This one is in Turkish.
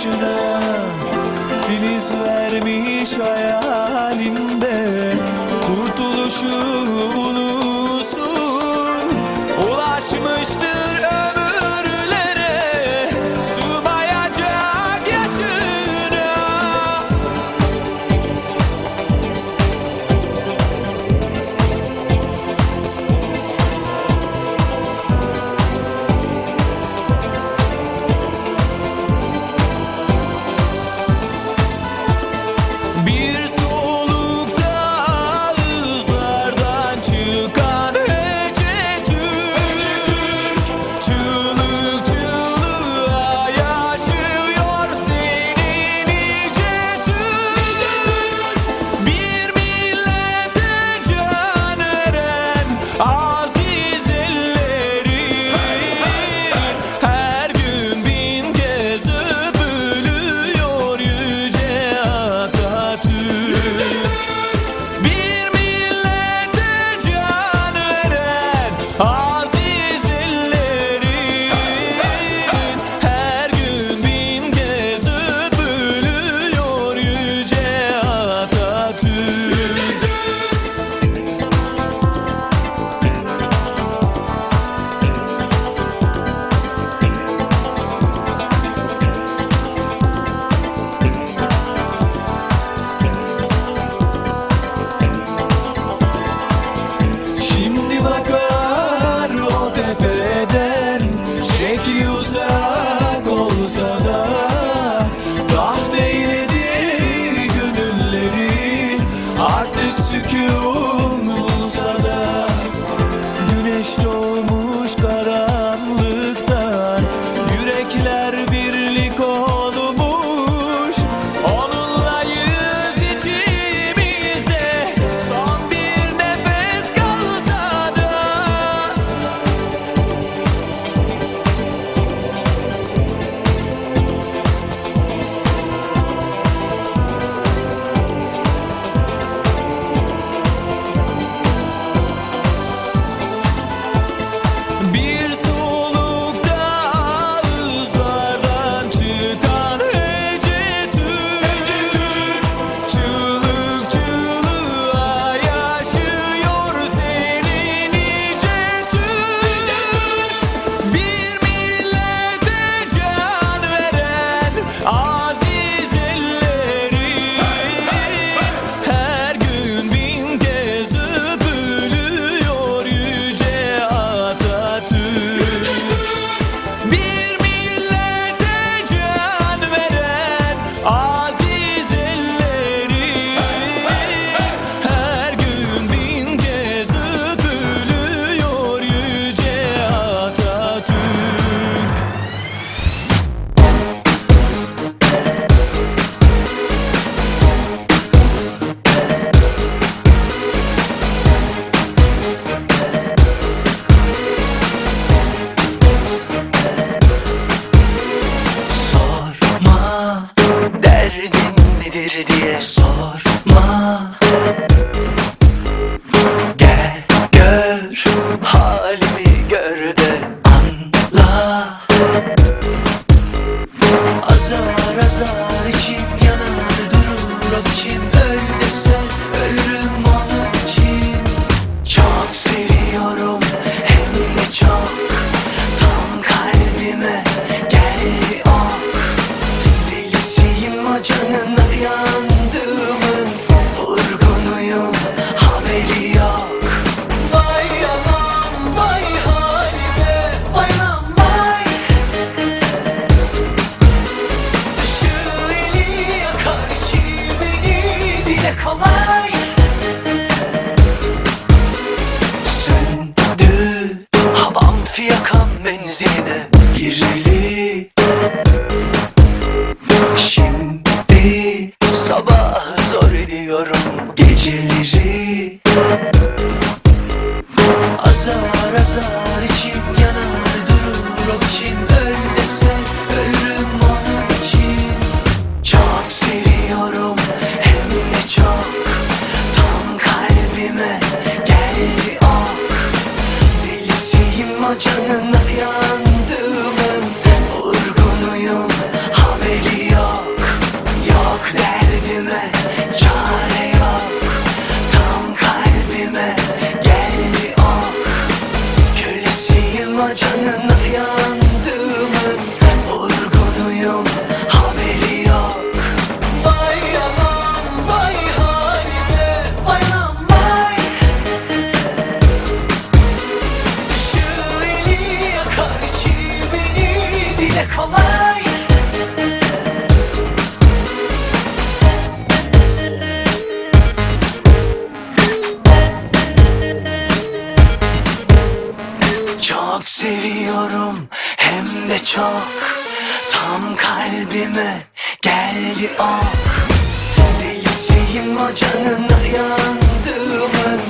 başına Filiz vermiş hayalinde hoje em dia. Azar azar muyum haberi yok. Vay anam vay halime vay anam Işığı eli yakar içi dile kolay. Çok seviyorum hem de çok. Tam kalbime geldi ok. Değilseyim o canına yandığımın